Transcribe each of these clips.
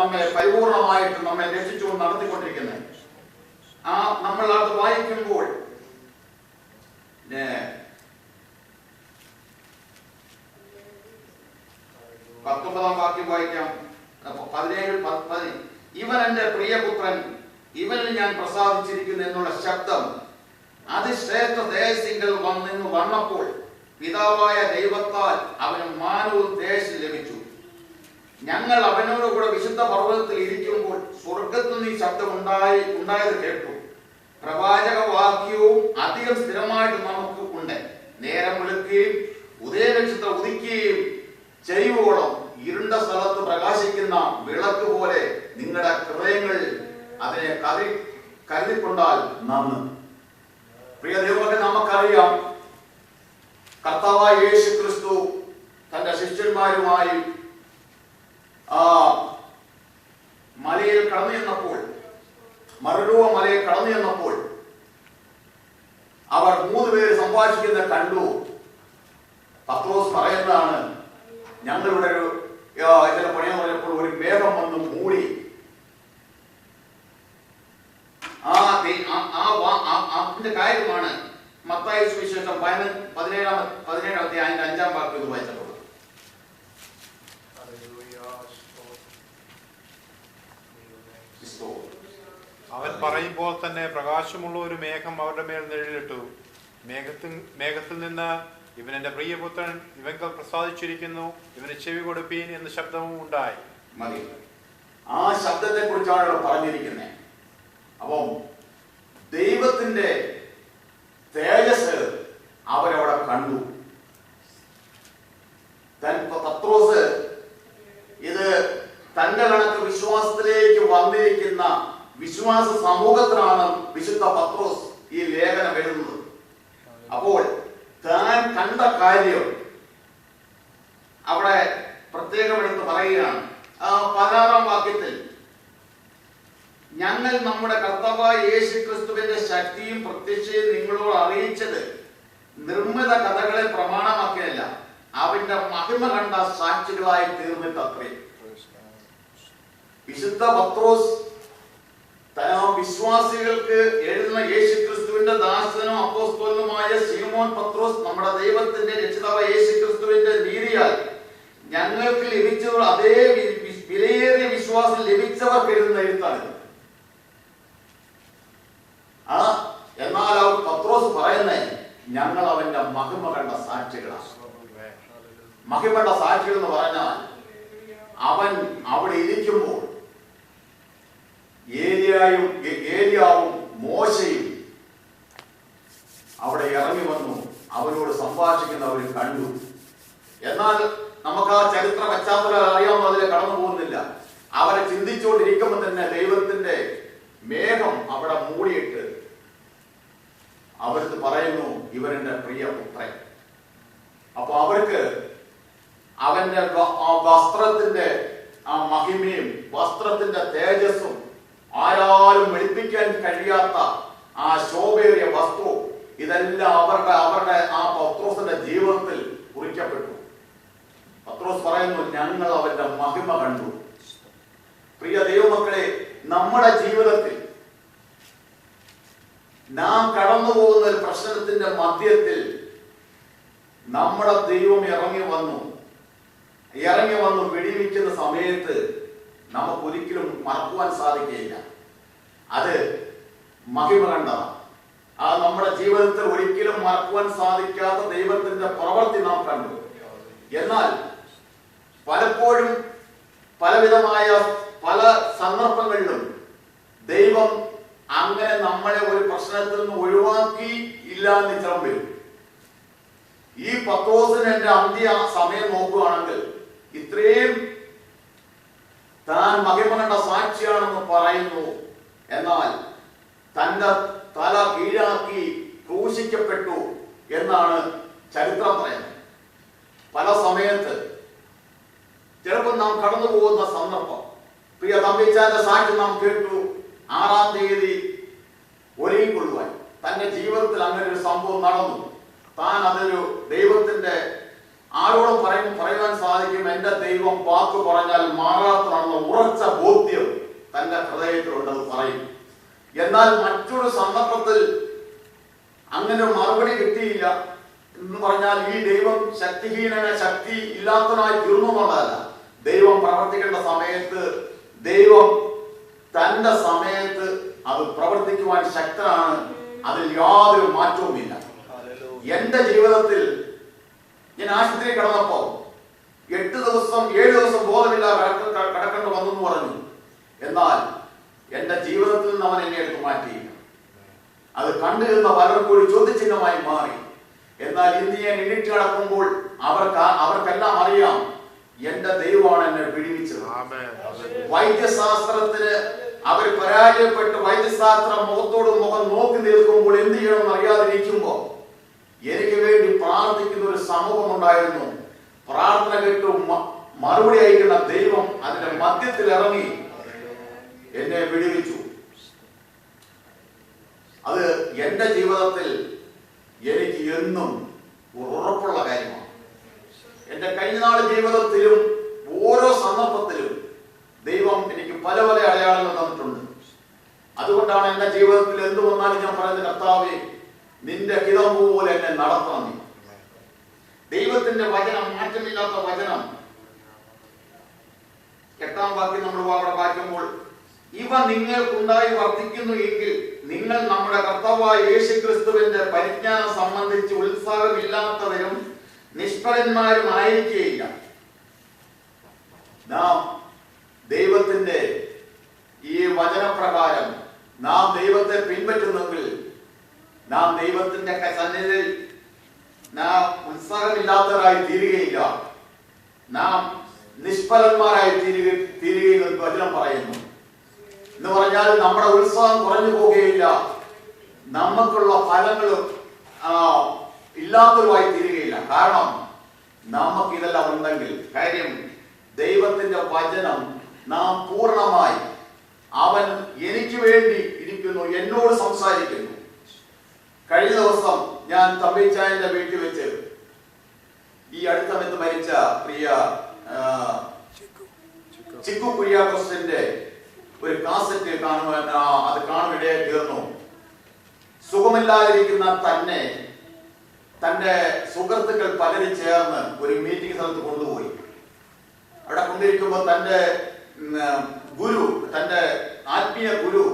നമ്മെ പരിപൂർണമായിട്ട് നമ്മെ രക്ഷിച്ചുകൊണ്ട് നടത്തിക്കൊണ്ടിരിക്കുന്നത്. ആ നമ്മൾ അത് വായിക്കുമ്പോൾ പത്തൊമ്പതാം വാക്യം വായിക്കാം. പതിനേഴ് ഇവൻ എന്റെ പ്രിയപുത്രൻ ഇവനിൽ ഞാൻ പ്രസാദിച്ചിരിക്കുന്നു എന്നുള്ള ശബ്ദം അതിശ്രേഷ്ഠ ദേശിങ്കൽ വന്നിന്ന് വന്നപ്പോൾ പിതാവായ ദൈവത്താൽ അവന് മാനവും ദേശം ഞങ്ങൾ അവനോട് കൂടെ വിശുദ്ധ പർവതത്തിൽ ഇരിക്കുമ്പോൾ സ്വർഗത്തിൽ നിന്ന് ശബ്ദം ഉണ്ടായി ഉണ്ടായത് കേട്ടു. പ്രവാചക വാക്യവും അധികം സ്ഥിരമായിട്ട് നമുക്ക് ഉണ്ട്. നേരം വിളിക്കുകയും ഉദയനക്ഷത്രം ഉദിക്കുകയും ചെയ്യുവോളം ഇരുണ്ട സ്ഥലത്ത് പ്രകാശിക്കുന്ന വിളക്ക് പോലെ നിങ്ങളുടെ ഹൃദയങ്ങൾ അതിനെ കതി കരുതിക്കൊണ്ടാൽ നന്ന്. പ്രിയ ദൈവമൊക്കെ നമുക്കറിയാം കർത്താവായ യേശു ക്രിസ്തു തന്റെ ശിഷ്യന്മാരുമായി മലയിൽ കടന്നു ചെന്നപ്പോൾ മറുരൂപ മലയിൽ കടന്നു ചെന്നപ്പോൾ അവർ മൂന്ന് പേര് സംഭാഷിക്കുന്ന കണ്ടു. പത്രോസ് പറയുന്നതാണ് ഞങ്ങളുടെ ഒരു ഇതിലെ പണിയെന്ന് പറഞ്ഞപ്പോൾ ഒരു മേഘം വന്ന് മൂടി. അതിന്റെ കാര്യമാണ് മത്തായ സുവിശേഷം പതിന- പതിനേഴാം പതിനേഴാമത്തെ അതിന്റെ അഞ്ചാം വാക്യം വായിച്ചപ്പോൾ ക്രിസ്തു. അവൻ പറയുമ്പോൾ തന്നെ പ്രകാശമുള്ള ഒരു മേഘം അവരുടെ മേൽ നിഴലിട്ടു. മേഘത്തിൽ മേഘത്തിൽ നിന്ന് ഇവൻ എന്റെ പ്രിയപുത്രൻ ഇവങ്കൽ പ്രസാദിച്ചിരിക്കുന്നു ഇവന് ചെവി കൊടുപ്പീൻ എന്ന ശബ്ദവും ഉണ്ടായി. മതി. ആ ശബ്ദത്തെ കുറിച്ചാണ് ഇവിടെ പറഞ്ഞിരിക്കുന്നത് അപ്പം ദൈവത്തിന്റെ തേജസ് അവരവിടെ കണ്ടു തൻ പത്രോസ് ഇത് തന്റെ കണക്ക് വിശ്വാസത്തിലേക്ക് വന്നിരിക്കുന്ന വിശ്വാസ സമൂഹത്തിനാണ് വിശുദ്ധ പത്രോസ് ഈ ലേഖനം എഴുതുന്നത് അപ്പോൾ താൻ കണ്ട കാര്യം അവിടെ പ്രത്യേകം എടുത്ത് പറയുകയാണ് ആ പതിനാറാം വാക്യത്തിൽ ഞങ്ങൾ നമ്മുടെ കർത്താവായ യേശു ക്രിസ്തുവിന്റെ ശക്തിയും പ്രത്യക്ഷയും നിങ്ങളോട് അറിയിച്ചത് നിർമ്മിത കഥകളെ പ്രമാണമാക്കിയല്ല അവന്റെ മഹിമ കണ്ട സാക്ഷികളായി തീർന്നിട്ടത്രേ. വിശുദ്ധ പത്രോസ് വിശ്വാസികൾക്ക് എഴുതുന്ന യേശു ക്രിസ്തുവിന്റെ ദാസനും അപ്പോസ്തോലുമായ സീമോൻ പത്രോസ് നമ്മുടെ ദൈവത്തിന്റെ രക്ഷിതാവ് യേശു ക്രിസ്തുവിന്റെ നീതിയാൽ ഞങ്ങൾക്ക് ലഭിച്ചതോ അതേ വിലയേറിയ വിശ്വാസം ലഭിച്ചവർക്ക് എഴുതുന്ന എഴുത്താണ് ആ എന്നാൽ അവർ പത്രോസ് പറയുന്നേ ഞങ്ങൾ അവന്റെ മഹിമ കണ്ട സാക്ഷികളാണ്. മഹിമയുടെ സാക്ഷികൾ എന്ന് പറഞ്ഞാൽ അവൻ അവിടെ ഇരിക്കുമ്പോൾ ഏലിയായും ഏലിയാവും മോശയും അവിടെ ഇറങ്ങി വന്നു അവരോട് സംഭാഷിക്കുന്നവർ കണ്ടു. എന്നാൽ നമുക്ക് ആ ചരിത്ര പശ്ചാത്തലം അറിയാവുന്ന അതിൽ കടന്നു പോകുന്നില്ല. അവരെ ചിന്തിച്ചുകൊണ്ടിരിക്കുമ്പോൾ തന്നെ ദൈവത്തിന്റെ മേഘം അവിടെ മൂടിയിട്ട് അവർക്ക് പറയുന്നു ഇവരെന്റെ പ്രിയ പുത്രൻ. അപ്പൊ അവർക്ക് അവന്റെ വസ്ത്രത്തിന്റെ ആ മഹിമയും വസ്ത്രത്തിന്റെ തേജസ്സും ആരാലും വെളുപ്പിക്കാൻ കഴിയാത്ത ആ ശോഭയേറിയ വസ്തു ഇതെല്ലാം അവരുടെ അവരുടെ ആ പത്രോസിന്റെ ജീവിതത്തിൽ കുറിക്കപ്പെട്ടു. പത്രോസ് പറയുന്നു ഞങ്ങൾ അവന്റെ മഹിമ കണ്ടു. പ്രിയ ദൈവമക്കളെ നമ്മുടെ ജീവിതത്തിൽ നാം കടന്നു പോകുന്ന ഒരു പ്രശ്നത്തിന്റെ മധ്യത്തിൽ നമ്മുടെ ദൈവം ഇറങ്ങി വന്നു ഇറങ്ങി വന്നു വെടിവെക്കുന്ന സമയത്ത് നമുക്ക് ഒരിക്കലും മറക്കുവാൻ സാധിക്കുകയില്ല. അത് മഹിമ കണ്ടതാണ് ആ നമ്മുടെ ജീവിതത്തിൽ ഒരിക്കലും മറക്കുവാൻ സാധിക്കാത്ത ദൈവത്തിന്റെ പ്രവൃത്തി നാം കണ്ടു. എന്നാൽ പലപ്പോഴും പലവിധമായ പല സന്ദർഭങ്ങളിലും ദൈവം അങ്ങനെ നമ്മളെ ഒരു പ്രശ്നത്തിൽ നിന്ന് ഒഴിവാക്കി ഇല്ല എന്ന് ചിലം വരും ഈ പത്തോസിന് എന്റെ അന്ത്യ സമയം നോക്കുകയാണെങ്കിൽ ഇത്രയും താൻ മഹിമകണ്ട സാക്ഷിയാണെന്ന് പറയുന്നു. എന്നാൽ തന്റെ തല കീഴാക്കി ക്രൂശിക്കപ്പെട്ടു എന്നാണ് ചരിത്രം പറയുന്നത്. പല സമയത്ത് ചിലപ്പോൾ നാം കടന്നു പോകുന്ന സന്ദർഭം. പ്രിയ തമ്പിച്ചാന്റെ സാക്ഷി നാം കേട്ടു. ആറാം തീയതി ഒരുങ്ങിക്കൊള്ളുവാൻ തന്റെ ജീവിതത്തിൽ അങ്ങനെ ഒരു സംഭവം നടന്നു. താൻ അതൊരു ദൈവത്തിന്റെ ആരോടും പറയും പറയുവാൻ സാധിക്കും എന്റെ ദൈവം വാക്ക് പറഞ്ഞാൽ മാറാത്തതാണെന്ന ഉറച്ച ബോധ്യം തന്റെ ഹൃദയത്തിലുണ്ടത് പറയും. എന്നാൽ മറ്റൊരു സന്ദർഭത്തിൽ അങ്ങനെ മറുപടി കിട്ടിയില്ല എന്ന് പറഞ്ഞാൽ ഈ ദൈവം ശക്തിഹീനന ശക്തി ഇല്ലാത്തവനായി തീർന്നു എന്നുള്ളതല്ല. ദൈവം പ്രവർത്തിക്കേണ്ട സമയത്ത് ദൈവം തന്റെ സമയത്ത് അത് പ്രവർത്തിക്കുവാൻ ശക്തനാണ്. അതിൽ യാതൊരു മാറ്റവുമില്ല. എന്റെ ജീവിതത്തിൽ ഞാൻ ആശുപത്രി കിടന്നപ്പോ എട്ട് ദിവസം ഏഴ് ദിവസം ബോധമില്ലാതെ കിടക്ക- കിടക്കേണ്ടി വന്നു എന്ന് പറഞ്ഞു. എന്നാൽ എന്റെ ജീവിതത്തിൽ നിന്ന് അവൻ എന്നെ എടുത്തു മാറ്റിയില്ല അത് കണ്ടിരുന്ന പലർക്കും കൂടി ചോദ്യചിഹ്നമായി മാറി. എന്നാൽ ഇന്ന് ഞാൻ എണീറ്റ് കിടക്കുമ്പോൾ അവർക്ക് അവർക്കെല്ലാം അറിയാം എന്റെ ദൈവമാണ് എന്നെ വിടുവിച്ചത് വൈദ്യശാസ്ത്രത്തിന് അവർ പരാജയപ്പെട്ട് വൈദ്യശാസ്ത്രം മുഖത്തോടും മുഖം നോക്കി നിൽക്കുമ്പോൾ എന്ത് ചെയ്യണമെന്ന് അറിയാതിരിക്കുമ്പോൾ എനിക്ക് വേണ്ടി പ്രാർത്ഥിക്കുന്ന ഒരു സമൂഹം ഉണ്ടായിരുന്നു. പ്രാർത്ഥന കേട്ടു മറുപടി അയക്കുന്ന ദൈവം അതിന്റെ മധ്യത്തിൽ ഇറങ്ങി എന്നെ വിടുവിച്ചു. അത് എന്റെ ജീവിതത്തിൽ എനിക്ക് എന്നും ഉറപ്പുള്ള കാര്യമാണ്. എന്റെ കഴിഞ്ഞ നാൾ ജീവിതത്തിലും ഓരോ സന്ദർഭത്തിലും ദൈവം എനിക്ക് പല പല അടയാളങ്ങൾ തന്നിട്ടുണ്ട്. അതുകൊണ്ടാണ് എന്റെ ജീവിതത്തിൽ എന്ത് വന്നാലും ഞാൻ പറയുന്നത് കർത്താവേ നിന്റെ നടത്തണം ദൈവത്തിന്റെ വചനം മാറ്റമില്ലാത്ത വചനം. എട്ടാം വാക്യം നമ്മൾ അവിടെ വായിക്കുമ്പോൾ ഇവ നിങ്ങൾക്കുണ്ടായി വർദ്ധിക്കുന്നു എങ്കിൽ നിങ്ങൾ നമ്മുടെ കർത്താവായ യേശു ക്രിസ്തുവിന്റെ പരിജ്ഞാനം സംബന്ധിച്ച് ഉത്സാഹമില്ലാത്തവരും നിഷ്ഫലന്മാരും ആയിരിക്കുകയില്ല. നാം ദൈവത്തിന്റെ ഈ വചനപ്രകാരം നാം ദൈവത്തെ പിൻപറ്റുന്നെങ്കിൽ നാം ദൈവത്തിന്റെ സന്നിധിയിൽ നാം ഉത്സാഹമില്ലാത്തവരായി തീരുകയില്ല. നാം നിഷ്ഫലന്മാരായി തീരുക തീരുകയെന്ന് വചനം പറയുന്നു. എന്ന് പറഞ്ഞാൽ നമ്മുടെ ഉത്സാഹം കുറഞ്ഞു പോവുകയില്ല നമുക്കുള്ള ഫലങ്ങളും ഇല്ലാത്തവരുമായി തീരുകയില്ല. കാരണം നമുക്ക് ഇതെല്ലാം ഉണ്ടെങ്കിൽ കാര്യം ദൈവത്തിന്റെ വചനം നാം പൂർണമായി അവൻ എനിക്ക് വേണ്ടി ഇരിക്കുന്നു എന്നോട് സംസാരിക്കുന്നു. കഴിഞ്ഞ ദിവസം ഞാൻ തമ്പിച്ചായന്റെ വീട്ടിൽ വെച്ച് ഈ അടുത്ത സമയത്ത് മരിച്ച പ്രിയ ചിക്കു കുര്യാക്കോസിന്റെ ഒരു കാസറ്റ് കാണുവാൻ അത് കാണുവിടയായി തീർന്നു. സുഖമില്ലാതിരിക്കുന്ന തന്നെ തന്റെ സുഹൃത്തുക്കൾ പലരും ചേർന്ന് ഒരു മീറ്റിംഗ് സ്ഥലത്ത് കൊണ്ടുപോയി. അവിടെ കൊണ്ടിരിക്കുമ്പോൾ തന്റെ ഗുരു തന്റെ ആത്മീയ ഗുരു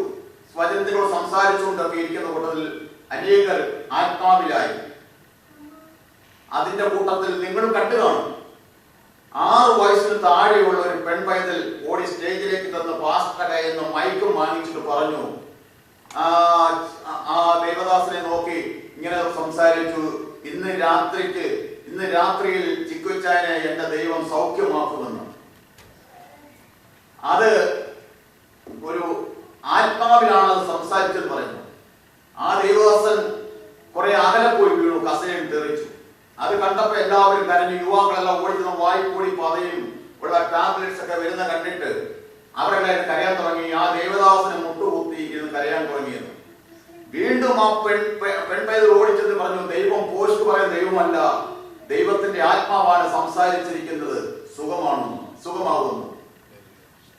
സ്വജനത്തിനോട് സംസാരിച്ചുകൊണ്ടൊക്കെ ഇരിക്കുന്ന കൂട്ടത്തിൽ അനേകർ ആത്മാവിലായി. അതിന്റെ കൂട്ടത്തിൽ നിങ്ങളും കണ്ടു കാണും. ആറ് വയസ്സിന് താഴെയുള്ള ഒരു പെൺപൈതൽ ഓടി സ്റ്റേജിലേക്ക് തന്ന പാസ്റ്റർ കയ്യുന്ന മൈക്കും വാങ്ങിച്ചിട്ട് പറഞ്ഞു ആ ദേവദാസനെ നോക്കി ഇങ്ങനെ സംസാരിച്ചു. ഇന്ന് രാത്രിക്ക് ഇന്ന് രാത്രിയിൽ ചിക്കുച്ചാനെ എന്റെ ദൈവം സൗഖ്യമാക്കുമെന്ന്. അത് ഒരു ആത്മാവിലാണ് അത് സംസാരിച്ചെന്ന് പറയുന്നു. ആ ദൈവദാസൻ കുറെ അകലെ പോയി വീണു കസേരയിൽ തെറിച്ചു. അത് കണ്ടപ്പോ എല്ലാവരും കരഞ്ഞു. യുവാക്കളെല്ലാം ഓടിക്കുന്ന വായ്പൂടി പതയും ഉള്ള ടാബ്ലറ്റ്സ് ഒക്കെ വരുന്ന കണ്ടിട്ട് അവരെല്ലാവരും കരയാൻ തുടങ്ങി. ആ ദേവദാസനെ മുട്ടുകുത്തി ഇരുന്ന് കരയാൻ തുടങ്ങിയത്. വീണ്ടും ആ പെൺ പെൺപൈതൽ ഓടിച്ചെന്ന് പറഞ്ഞു ദൈവം പോസ്റ്റ് പറയുന്ന ദൈവമല്ല. ദൈവത്തിന്റെ ആത്മാവാണ് സംസാരിച്ചിരിക്കുന്നത്. സുഖമാണെന്ന് സുഖമാകുന്നു.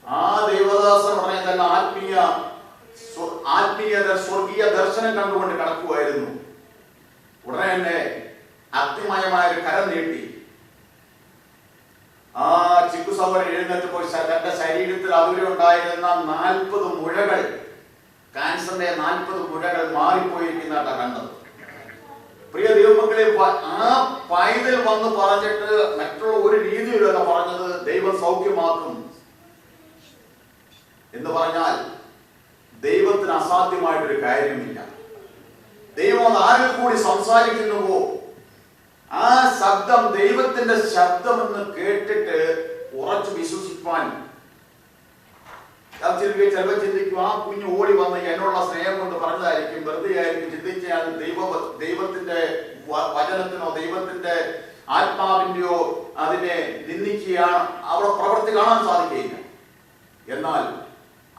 ആ ദേവദാസൻ പറഞ്ഞ തന്നെ ആത്മീയ ആത്മീയ സ്വർഗീയ ദർശനം കണ്ടുകൊണ്ട് കടക്കുമായിരുന്നു ഉടനെ തന്നെ അത്യമയമായ ഒരു കരം നീട്ടി. ആ ചിക്കു സൗകര്യം എഴുന്നേറ്റപ്പോൾ തന്റെ ശരീരത്തിൽ അതുവരെ ഉണ്ടായിരുന്ന നാൽപ്പത് മുഴകൾ ക്യാൻസറിന്റെ നാൽപ്പത് മുഴകൾ മാറിപ്പോയിരിക്കുന്നതാണ് കണ്ടത്. പ്രിയ ദൈവമക്കളെ ആ പൈതൽ വന്ന് പറഞ്ഞിട്ട് മറ്റുള്ള ഒരു രീതിയിലല്ല പറഞ്ഞത് ദൈവം സൗഖ്യമാക്കും എന്ന് പറഞ്ഞാൽ ദൈവത്തിന് അസാധ്യമായിട്ടൊരു കാര്യമില്ല. ദൈവം അത് ആരിൽ കൂടി സംസാരിക്കുന്നുവോ? ആ ശബ്ദം ദൈവത്തിന്റെ ശബ്ദമെന്ന് കേട്ടിട്ട് ഉറച്ചു വിശ്വസിപ്പാൻ. ചിലപ്പോൾ ചിന്തിക്കും ആ കുഞ്ഞ് ഓടി വന്ന് എന്നുള്ള സ്നേഹം കൊണ്ട് പറഞ്ഞതായിരിക്കും വെറുതെ ആയിരിക്കും ചിന്തിച്ചാൽ ദൈവ ദൈവത്തിന്റെ വചനത്തിനോ ദൈവത്തിന്റെ ആത്മാവിന്റെയോ അതിനെ നിന്ദിക്കുകയാണ് അവിടെ പ്രവൃത്തി കാണാൻ സാധിക്കുകയില്ല. എന്നാൽ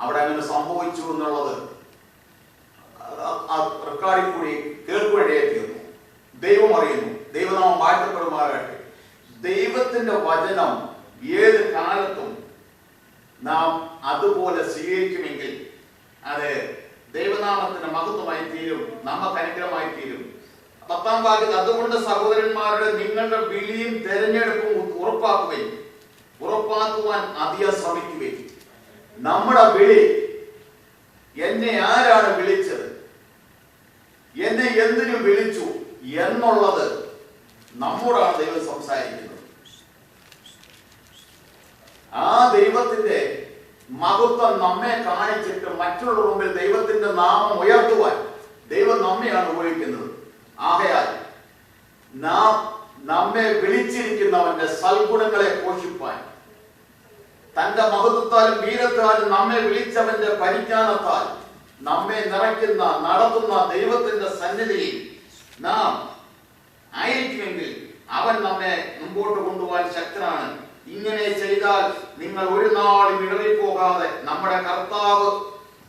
അവിടെ അങ്ങനെ സംഭവിച്ചു എന്നുള്ളത് റെക്കോർഡിൽ കൂടി കേൾക്കുവഴിയായി തീർന്നു ദൈവം അറിയുന്നു. ദൈവനാമം വാഴ്ത്തപ്പെടുമാറാകട്ടെ. ദൈവത്തിന്റെ വചനം ഏത് കാലത്തും നാം അതുപോലെ സ്വീകരിക്കുമെങ്കിൽ അത് ദൈവനാമത്തിന്റെ മഹത്വമായി തീരും നമുക്ക് അനുഗ്രഹമായി തീരും. പത്താം ഭാഗത്ത് അതുകൊണ്ട് സഹോദരന്മാരുടെ നിങ്ങളുടെ വിളിയും തെരഞ്ഞെടുപ്പും ഉറപ്പാക്കുകയും ഉറപ്പാക്കുവാൻ അധികം ശ്രമിക്കുകയും നമ്മുടെ വിളി. എന്നെ ആരാണ് വിളിച്ചത്? എന്നെ എന്തിനു വിളിച്ചു എന്നുള്ളത് നമ്മോടാണ് ദൈവം സംസാരിക്കുന്നത്. ആ ദൈവത്തിന്റെ മഹത്വം നമ്മെ കാണിച്ചിട്ട് മറ്റുള്ളവരുടെ മുമ്പിൽ ദൈവത്തിന്റെ നാമം ഉയർത്തുവാൻ ദൈവം നമ്മെയാണ് ഉപയോഗിക്കുന്നത്. ആകയാൽ നാം നമ്മെ വിളിച്ചിരിക്കുന്നവന്റെ സൽഗുണങ്ങളെ പോഷിപ്പാൻ തന്റെ മഹത്വത്താലും വീരത്താലും നമ്മെ വിളിച്ചവന്റെ പരിജ്ഞാനത്താൽ നമ്മെ നിറയ്ക്കുന്ന നടത്തുന്ന ദൈവത്തിന്റെ സന്നിധിയിൽ നാം ആയിരിക്കുമെങ്കിൽ അവൻ നമ്മെ മുമ്പോട്ട് കൊണ്ടുപോകാൻ ശക്തനാണ്. ഇങ്ങനെ ചെയ്താൽ നിങ്ങൾ ഒരു നാളും ഇടറിപ്പോകാതെ നമ്മുടെ കർത്താവ്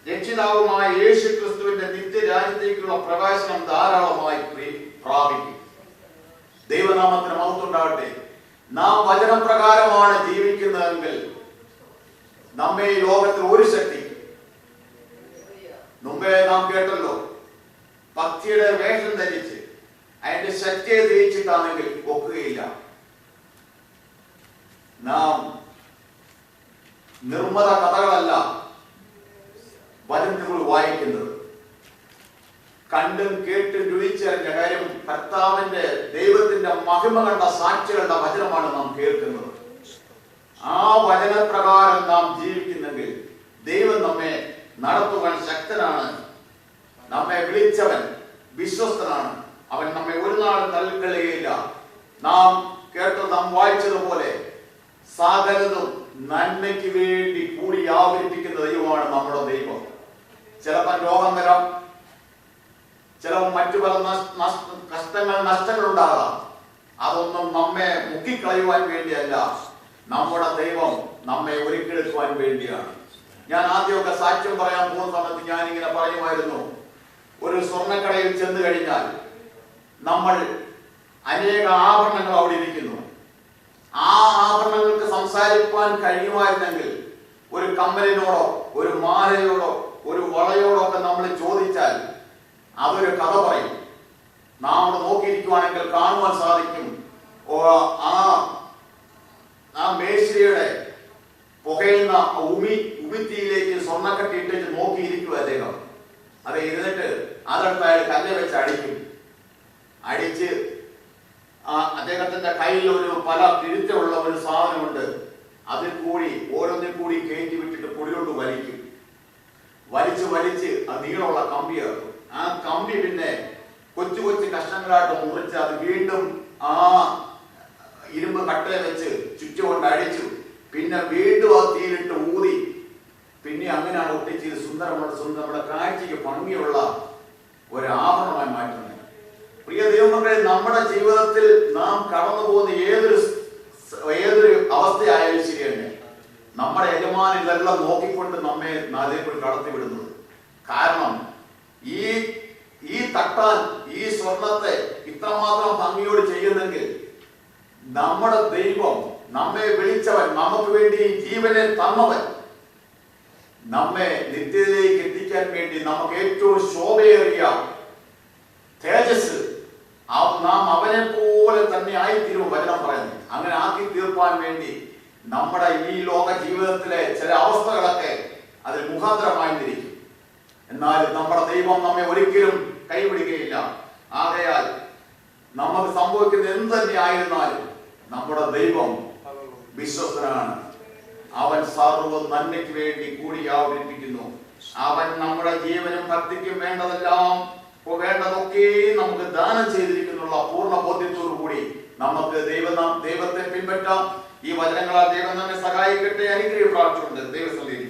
രക്ഷിതാവുമായ യേശു ക്രിസ്തുവിന്റെ നിത്യരാജ്യത്തേക്കുള്ള പ്രവേശനം ധാരാളമായി പ്രാപിക്കും. ദൈവനാമത്തിന് മഹത്വമുണ്ടാകട്ടെ നാം വചനപ്രകാരമാണ് ജീവിക്കുന്നതെങ്കിൽ നമ്മെ ഈ ലോകത്തിൽ ഒരു ശക്തി. മുമ്പേ നാം കേട്ടല്ലോ ഭക്തിയുടെ വേഷം ധരിച്ച് അതിന്റെ ശക്തിയെ ധരിച്ചിട്ടാണെങ്കിൽ ഒക്കുകയില്ല. നാം നിർമ്മത കഥകളല്ല വചനത്തിൽ വായിക്കുന്നത്. കണ്ടും കേട്ടും രുചിച്ചറിഞ്ഞ കാര്യം കർത്താവിന്റെ ദൈവത്തിന്റെ മഹിമ കണ്ട സാക്ഷികളുടെ വചനമാണ് നാം കേൾക്കുന്നത്. ആ വചനപ്രകാരം നാം ജീവിക്കുന്നെങ്കിൽ ദൈവം നമ്മെ നടത്തുവാൻ ശക്തനാണ്. നമ്മെ വിളിച്ചവൻ വിശ്വസ്തനാണ്. അവൻ നമ്മെ ഒരു നാളും തള്ളിക്കളയുകയില്ല നാം കേട്ടത് നാം വായിച്ചതുപോലെ സകലതും നന്മയ്ക്ക് വേണ്ടി കൂടി ആവരിപ്പിക്കുന്ന ദൈവമാണ് നമ്മുടെ ദൈവം. ചിലപ്പോൾ രോഗം വരാം. ചിലപ്പോൾ മറ്റു പല കഷ്ടങ്ങൾ നഷ്ടങ്ങൾ ഉണ്ടാകാം. അതൊന്നും നമ്മെ മുക്കിക്കളയുവാൻ വേണ്ടിയല്ല. നമ്മുടെ ദൈവം നമ്മെ ഒരുക്കിയെടുക്കുവാൻ വേണ്ടിയാണ്. ഞാൻ ആദ്യമൊക്കെ സാക്ഷ്യം പറയാൻ പോകുന്ന സമയത്ത് ഞാൻ ഇങ്ങനെ പറയുമായിരുന്നു. ഒരു സ്വർണക്കടയിൽ ചെന്ന് കഴിഞ്ഞാൽ നമ്മൾ അനേക ആഭരണങ്ങൾ അവിടെ ഇരിക്കുന്നു. ആ ആഭരണങ്ങൾക്ക് സംസാരിക്കാൻ കഴിയുമായിരുന്നെങ്കിൽ ഒരു കമ്മലിനോടോ ഒരു മാലയോടോ ഒരു വളയോടോ ഒക്കെ നമ്മൾ ചോദിച്ചാൽ അതൊരു കഥ പറയും. നാം നോക്കിയിരിക്കുവാണെങ്കിൽ കാണുവാൻ സാധിക്കും. ആ ആ മേശയുടെ പുകയുന്ന ഉമി ഉമിത്തിയിലേക്ക് സ്വർണക്കട്ടിയിട്ട് നോക്കിയിരിക്കുക അദ്ദേഹം. അത് ഇരുന്നിട്ട് അതെടുത്ത് അയാൾ കല്ല് വെച്ച് അടിക്കും. അടിച്ച് ആ അദ്ദേഹത്തിന്റെ കയ്യിൽ ഒരു പല തിരുത്തുള്ള ഒരു സാധനമുണ്ട്. അതിൽ കൂടി ഓരോന്നിൽ കൂടി കയറ്റി വിട്ടിട്ട് പൊടിയോട്ട് വലിക്കും. വലിച്ച് വലിച്ച് ആ നീളമുള്ള കമ്പിയാക്കും ആ കമ്പി പിന്നെ കൊച്ചു കൊച്ചു കഷ്ണങ്ങളായിട്ട് മുറിച്ച് അത് വീണ്ടും ആ ഇരുമ്പ് കട്ടയെ വെച്ച് ചുറ്റുകൊണ്ട് അഴിച്ചു. പിന്നെ വീണ്ടും ആ തീയിലിട്ട് ഊതി. പിന്നെ അങ്ങനെയാണ് ഒട്ടിച്ച് സുന്ദരമുള്ള സുന്ദര നമ്മുടെ കാഴ്ചയ്ക്ക് ഭംഗിയുള്ള ഒരു ആഭരണമായി മാറ്റുന്നത്. പ്രിയ ദൈവമക്കളെ നമ്മുടെ ജീവിതത്തിൽ നാം കടന്നു പോകുന്ന ഏതൊരു ഏതൊരു അവസ്ഥയായാലും ശരി തന്നെ നമ്മുടെ യജമാൻ ഇതെല്ലാം നോക്കിക്കൊണ്ട് നമ്മെ നാലേക്കൂടി കടത്തിവിടുന്നത്. കാരണം ഈ ഈ തട്ടാൻ ഈ സ്വർണത്തെ ഇത്രമാത്രം ഭംഗിയോട് ചെയ്യുന്നെങ്കിൽ നമ്മുടെ ദൈവം നമ്മെ വിളിച്ചവൻ നമുക്ക് വേണ്ടി ജീവനെ തന്നവൻ. നമ്മെ നിത്യതയിലേക്ക് എത്തിക്കാൻ വേണ്ടി നമുക്ക് ഏറ്റവും ശോഭയേറിയ തേജസ് നാം അവനെ പോലെ തന്നെ ആയിത്തീരും വചനം പറയുന്നത് അങ്ങനെ ആക്കി തീർപ്പാൻ വേണ്ടി നമ്മുടെ ഈ ലോക ജീവിതത്തിലെ ചില അവസ്ഥകളൊക്കെ അതിൽ മുഖാന്തരമായിരിക്കും എന്നാൽ നമ്മുടെ ദൈവം നമ്മെ ഒരിക്കലും കൈവിടുകയില്ല. ആകയാൽ നമുക്ക് സംഭവിക്കുന്ന എന്ത് തന്നെ ആയിരുന്നാലും നമ്മുടെ ദൈവം വിശ്വസ്തനാണ്. അവൻ സർവ നന്മയ്ക്ക് വേണ്ടി കൂടി അവതരിപ്പിക്കുന്നു അവൻ നമ്മുടെ ജീവനും ഭക്തിക്കും വേണ്ടതെല്ലാം വേണ്ടതൊക്കെ നമുക്ക് ദാനം ചെയ്തിരിക്കുന്നുള്ള പൂർണ ബോധ്യത്തോടു കൂടി നമുക്ക് ദൈവം ദൈവത്തെ പിൻപറ്റാം. ഈ വചനങ്ങളാൽ ദൈവം നമ്മെ സഹായിക്കട്ടെ അനുഗ്രഹം പ്രാർത്ഥിച്ചുകൊണ്ട് ദൈവസന്നിധി